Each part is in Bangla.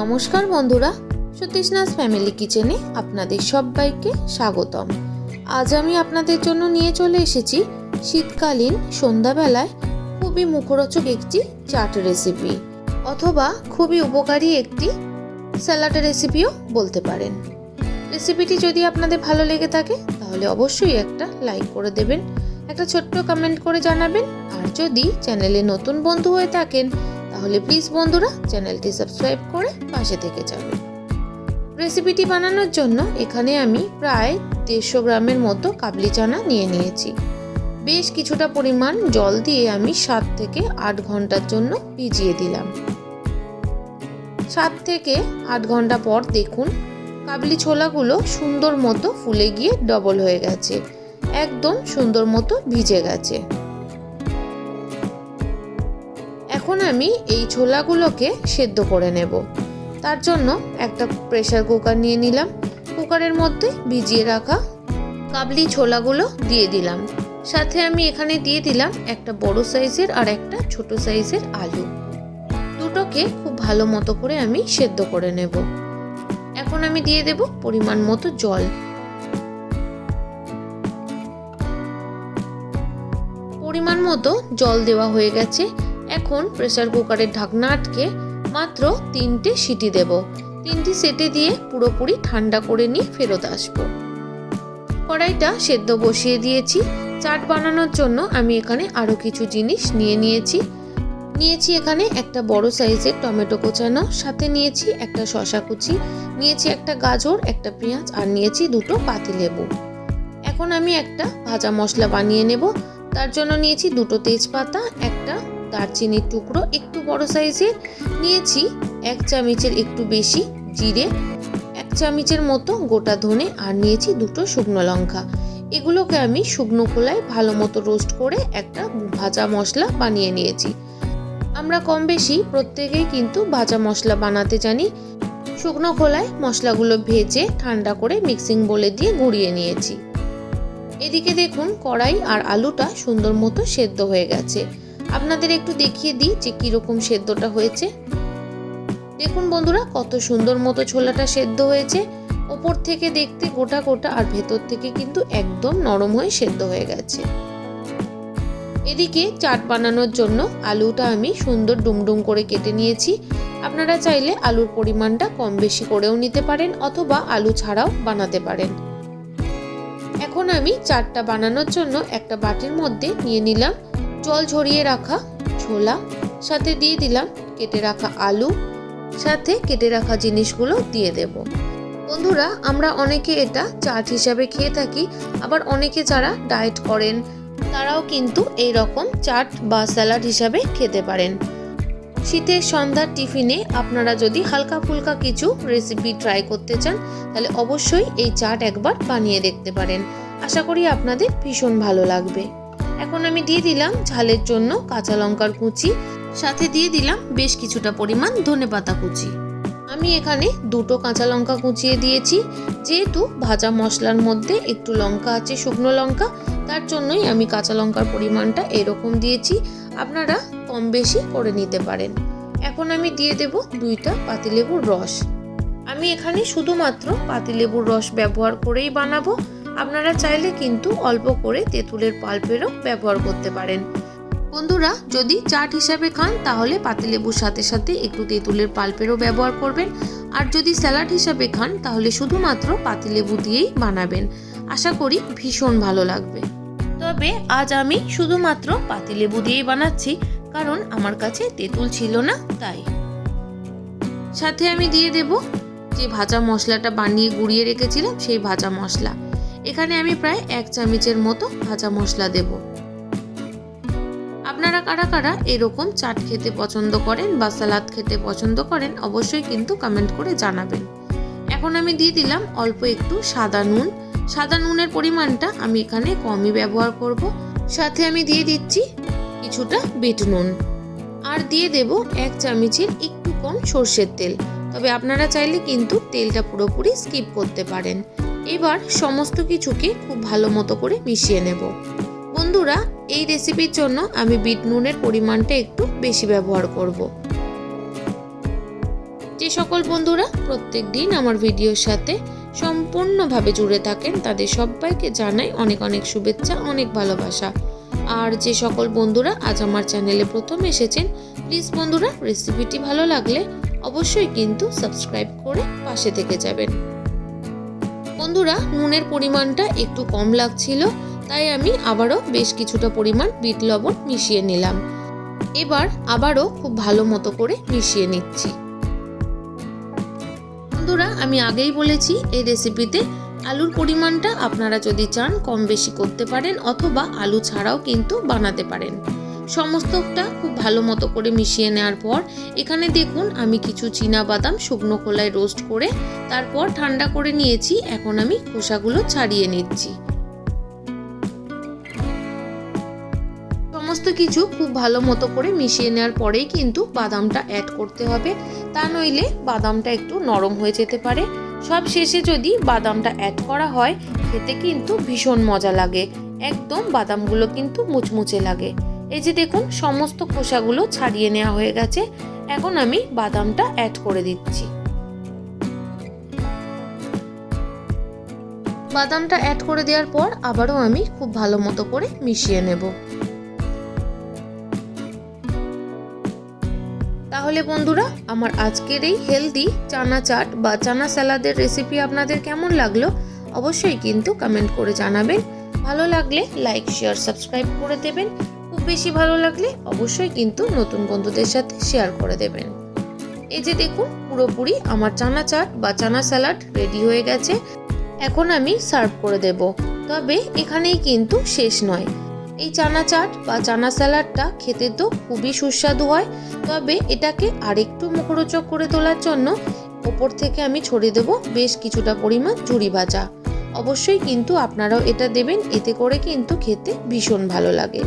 নমস্কার বন্ধুরা, সতীশনাথ ফ্যামিলি কিচেনে আপনাদের সবাইকে স্বাগতম। আজ আমি আপনাদের জন্য নিয়ে চলে এসেছি শীতকালীন সন্ধ্যাবেলায় খুবই মুখরোচক একটি চাট রেসিপি অথবা খুবই উপকারী একটি স্যালাড রেসিপিও বলতে পারেন। রেসিপিটি যদি আপনাদের ভালো লেগে থাকে, তাহলে অবশ্যই একটা লাইক করে দেবেন, একটা ছোট্ট কমেন্ট করে জানাবেন, আর যদি চ্যানেলে নতুন বন্ধু হয়ে থাকেন তাহলে প্লিজ বন্ধুরা চ্যানেলটি সাবস্ক্রাইব করে পাশে থেকে যাবেন রেসিপিটি বানানোর জন্য এখানে আমি প্রায় দেড়শো গ্রামের মতো কাবলি চানা নিয়ে নিয়েছি। বেশ কিছুটা পরিমাণ জল দিয়ে আমি সাত থেকে আট ঘণ্টার জন্য ভিজিয়ে দিলাম। সাত থেকে আট ঘণ্টা পর দেখুন কাবলি ছোলাগুলো সুন্দর মতো ফুলে গিয়ে ডবল হয়ে গেছে। একদম সুন্দর মতো ভিজে গেছে। এখন আমি এই ছোলাগুলোকে সেদ্ধ করে নেব। তার জন্য একটা প্রেসার কুকার নিয়ে নিলাম। কুকারের মধ্যে ভিজিয়ে রাখা কাবলি ছোলাগুলো দিয়ে দিলাম। সাথে আমি এখানে দিয়ে দিলাম একটা বড় সাইজের আর একটা ছোট সাইজের আলু। দুটোকে খুব ভালো মতো করে আমি সেদ্ধ করে নেব। এখন আমি দিয়ে দেব পরিমাণ মতো জল। পরিমাণ মতো জল দেওয়া হয়ে গেছে। এখন প্রেসার কুকারের ঢাকনা আটকে মাত্র তিনটে সিটি দেব। তিনটি সেটে দিয়ে পুরোপুরি ঠান্ডা করে নিয়ে ফেরত আসব। কড়াইটা সেদ্ধ বসিয়ে দিয়েছি। চাট বানানোর জন্য আমি এখানে আরও কিছু জিনিস নিয়ে নিয়েছি। নিয়েছি এখানে একটা বড় সাইজের টমেটো কোচানো, সাথে নিয়েছি একটা শশা কুচি, নিয়েছি একটা গাজর, একটা পেঁয়াজ, আর নিয়েছি দুটো পাতিলেবু। এখন আমি একটা ভাজা মশলা বানিয়ে নেব। তার জন্য নিয়েছি দুটো তেজপাতা, একটা দারচিনির টুকরো একটু বড় সাইজের। নিয়েছি এক চামচের একটু বেশি জিরে, এক চামচের মতো গোটা ধনে, আর নিয়েছি দুটো শুকনো লঙ্কা। এগুলোকে আমি শুকনো খোলায় ভালো মতো রোস্ট করে একটা ভাজা মশলা বানিয়ে নিয়েছি। আমরা কম বেশি প্রত্যেকেই কিন্তু ভাজা মশলা বানাতে জানি। শুকনো খোলায় মশলাগুলো ভেজে ঠান্ডা করে মিক্সিং বলে দিয়ে গুঁড়িয়ে নিয়েছি। এদিকে দেখুন কড়াই আর আলুটা সুন্দর মতো সেদ্ধ হয়ে গেছে। আপনাদের একটু দেখিয়ে দিই যে কীরকম সেদ্ধটা হয়েছে। দেখুন বন্ধুরা, কত সুন্দর মতো ছোলাটা সেদ্ধ হয়েছে। ওপর থেকে দেখতে গোটা গোটা আর ভেতর থেকে কিন্তু একদম নরম হয়ে সেদ্ধ হয়ে গেছে। এদিকে চাট বানানোর জন্য আলুটা আমি সুন্দর ডুমডুম করে কেটে নিয়েছি। আপনারা চাইলে আলুর পরিমাণটা কম বেশি করেও নিতে পারেন অথবা আলু ছাড়াও বানাতে পারেন। এখন আমি চাটটা বানানোর জন্য একটা বাটির মধ্যে নিয়ে নিলাম জল ঝরিয়ে রাখা ছোলা, সাথে দিয়ে দিলাম কেটে রাখা আলু, সাথে কেটে রাখা জিনিসগুলো দিয়ে দেব। বন্ধুরা, আমরা অনেকে এটা চাট হিসাবে খেয়ে থাকি, আবার অনেকে যারা ডায়েট করেন, তারাও কিন্তু এই রকম চাট বা স্যালাড হিসাবে খেতে পারেন। শীতের সন্ধ্যার টিফিনে আপনারা যদি হালকা ফুলকা কিছু রেসিপি ট্রাই করতে চান, তাহলে অবশ্যই এই চাট একবার বানিয়ে দেখতে পারেন। আশা করি আপনাদের ভীষণ ভালো লাগবে। এখন আমি দিয়ে দিলাম ঝালের জন্য কাঁচা লঙ্কার কুচি, সাথে দিয়ে দিলাম বেশ কিছুটা পরিমাণ ধনেপাতা কুচি। আমি এখানে দুটো কাঁচা লঙ্কা কুচিয়ে দিয়েছি, যেহেতু ভাজা মশলার মধ্যে একটু লঙ্কা আছে, শুকনো লঙ্কা, তার জন্যই আমি কাঁচা লঙ্কার পরিমাণটা এরকম দিয়েছি। আপনারা কম বেশি করে নিতে পারেন। এখন আমি দিয়ে দেব দুইটা পাতিলেবুর রস। আমি এখানে শুধুমাত্র পাতিলেবুর রস ব্যবহার করেই বানাবো। আপনারা চাইলে কিন্তু অল্প করে তেঁতুলের পাল্পেরও ব্যবহার করতে পারেন। বন্ধুরা, যদি চাট হিসাবে খান, তাহলে পাতিলেবুর সাথে সাথে একটু তেঁতুলের পাল্পেরও ব্যবহার করবেন। আর যদি স্যালাড হিসাবে খান, তাহলে শুধুমাত্র পাতিলেবু দিয়েই বানাবেন। আশা করি ভীষণ ভালো লাগবে। তবে আজ আমি শুধুমাত্র পাতিলেবু দিয়েই বানাচ্ছি, কারণ আমার কাছে তেঁতুল ছিল না, তাই। সাথে আমি দিয়ে দেব যে ভাজা মশলাটা বানিয়ে গুঁড়িয়ে রেখেছিলাম, সেই ভাজা মশলা। এখানে আমি প্রায় এক চামচের মতো ভাজা মশলা দেব। আপনারা কারা কারা এরকম চাট খেতে পছন্দ করেন বা সালাদ খেতে পছন্দ করেন অবশ্যই কিন্তু কমেন্ট করে জানাবেন। এখন আমি দিয়ে দিলাম অল্প একটু সাদা নুন। সাদা নুনের পরিমাণটা আমি এখানে কমই ব্যবহার করব। সাথে আমি দিয়ে দিচ্ছি কিছুটা বিট নুন। আর দিয়ে দেব এক চামচের একটু কম সর্ষের তেল। তবে আপনারা চাইলে কিন্তু তেলটা পুরোপুরি স্কিপ করতে পারেন। এবার সমস্ত কিছুকে খুব ভালো মতো করে মিশিয়ে নেব। বন্ধুরা, এই রেসিপির জন্য আমি বিট নুনের পরিমাণটা একটু বেশি ব্যবহার করব। যে সকল বন্ধুরা প্রত্যেক দিন আমার ভিডিওর সাথে সম্পূর্ণভাবে জুড়ে থাকেন, তাদের সবাইকে জানাই অনেক অনেক শুভেচ্ছা, অনেক ভালোবাসা। আর যে সকল বন্ধুরা আজ আমার চ্যানেলে প্রথম এসেছেন প্লিজ বন্ধুরা রেসিপিটি ভালো লাগলে অবশ্যই কিন্তু সাবস্ক্রাইব করে পাশে থেকে যাবেন। বন্ধুরা, নুনের পরিমাণটা একটু কম লাগছিল, তাই আমি আবারও বেশ কিছুটা পরিমাণ বিট লবণ মিশিয়ে নিলাম। এবার আবারও খুব ভালো মতো করে মিশিয়ে নিচ্ছি। বন্ধুরা, আমি আগেই বলেছি, এই রেসিপিতে আলুর পরিমাণটা আপনারা যদি চান কম বেশি করতে পারেন, অথবা আলু ছাড়াও কিন্তু বানাতে পারেন। সমস্তটা খুব ভালো মতো করে মিশিয়ে নেওয়ার পর এখানে দেখুন আমি কিছু চীনা বাদাম শুকনো খোলায় রোস্ট করে তারপর ঠান্ডা করে নিয়েছি। এখন আমি খোসাগুলো ছাড়িয়ে নিচ্ছি। সমস্ত কিছু খুব ভালো মতো করে মিশিয়ে নেওয়ার পরেই কিন্তু বাদামটা অ্যাড করতে হবে। তা নইলে বাদামটা একটু নরম হয়ে যেতে পারে। সব শেষে যদি বাদামটা অ্যাড করা হয়, খেতে কিন্তু ভীষণ মজা লাগে। একদম বাদামগুলো কিন্তু মুচমুচে লাগে। এই যে দেখুন, সমস্ত খোসাগুলো ছাড়িয়ে নেওয়া হয়ে গেছে। এখন আমি বাদামটা অ্যাড করে দিচ্ছি। বাদামটা অ্যাড করে দেওয়ার পর আবারও আমি খুব ভালো মতো করে মিশিয়ে নেব। তাহলে বন্ধুরা, আমার আজকের এই হেলদি চানা চাট বা চানা স্যালাদের রেসিপি আপনাদের কেমন লাগল অবশ্যই কিন্তু কমেন্ট করে জানাবেন। ভালো লাগলে লাইক শেয়ার সাবস্ক্রাইব করে দেবেন। বেশি ভালো লাগলে অবশ্যই কিন্তু নতুন বন্ধুদের সাথে শেয়ার করে দেবেন। এই যে দেখুন, পুরোপুরি আমার চানা চাট বা চানা স্যালাড রেডি হয়ে গেছে। এখন আমি সার্ভ করে দেব। তবে এখানেই কিন্তু শেষ নয়। এই চানা চাট বা চানা স্যালাডটা খেতে তো খুবই সুস্বাদু হয়। তবে এটাকে আরেকটু মুখরোচক করে তোলার জন্য ওপর থেকে আমি ছড়িয়ে দেব বেশ কিছুটা পরিমাণ ঝুড়ি ভাজা। অবশ্যই কিন্তু আপনারাও এটা দেবেন, এতে করে কিন্তু খেতে ভীষণ ভালো লাগে।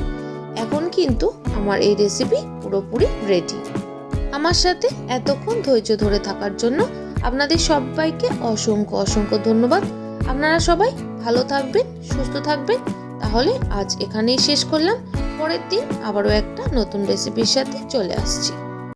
এখন কিন্তু আমার এই রেসিপি পুরোপুরি রেডি আমার সাথে এতক্ষণ ধৈর্য ধরে থাকার জন্য আপনাদের সবাইকে অসংখ্য অসংখ্য ধন্যবাদ। আপনারা সবাই ভালো থাকবেন, সুস্থ থাকবেন। তাহলে আজ এখানেই শেষ করলাম। পরের দিন আবারও একটা নতুন রেসিপির সাথে চলে আসছি।